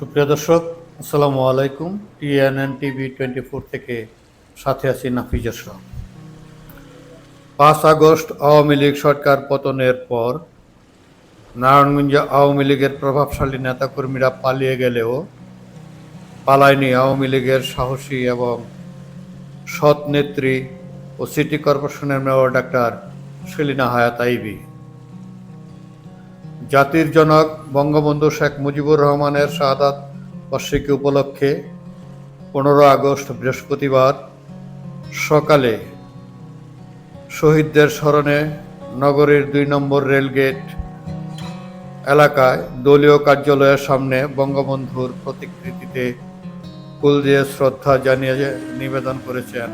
সুপ্রিয় দর্শক, আসসালামু আলাইকুম। টিএনএন টিভি টোয়েন্টি ফোর থেকে সাথে আছি নাফিজ আশরাফ পাঁচ আগস্ট আওয়ামী লীগ সরকার পতনের পর নারায়ণগঞ্জ আওয়ামী লীগের প্রভাবশালী নেতাকর্মীরা পালিয়ে গেলেও পালায়নি আওয়ামী লীগের সাহসী এবং সৎ নেত্রী ও সিটি কর্পোরেশনের মেয়র ডাক্তার সেলিনা হায়াত আইবি। জাতির জনক বঙ্গবন্ধু শেখ মুজিবুর রহমানের শাহাদাত বার্ষিকী উপলক্ষে পনেরো আগস্ট বৃহস্পতিবার সকালে শহীদদের স্মরণে নগরীর দুই নম্বর রেলগেট এলাকায় দলীয় কার্যালয়ের সামনে বঙ্গবন্ধুর প্রতিকৃতিতে ফুল দিয়ে শ্রদ্ধা জানিয়ে নিবেদন করেছেন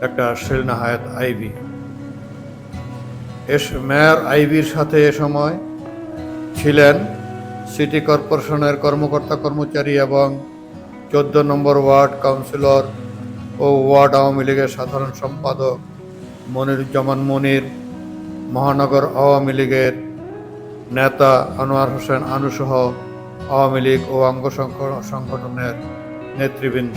ডাক্তার শেলনা হায়াত আইবি এস, মেয়র আইবির সাথে এ সময় ছিলেন সিটি কর্পোরেশনের কর্মকর্তা কর্মচারী এবং চোদ্দ নম্বর ওয়ার্ড কাউন্সিলর ও ওয়ার্ড আওয়ামী লীগের সাধারণ সম্পাদক মনিরুজ্জামান মনির, মহানগর আওয়ামী লীগের নেতা আনোয়ার হোসেন আনুসহ আওয়ামী লীগ ও অঙ্গ সংগঠনের নেতৃবৃন্দ।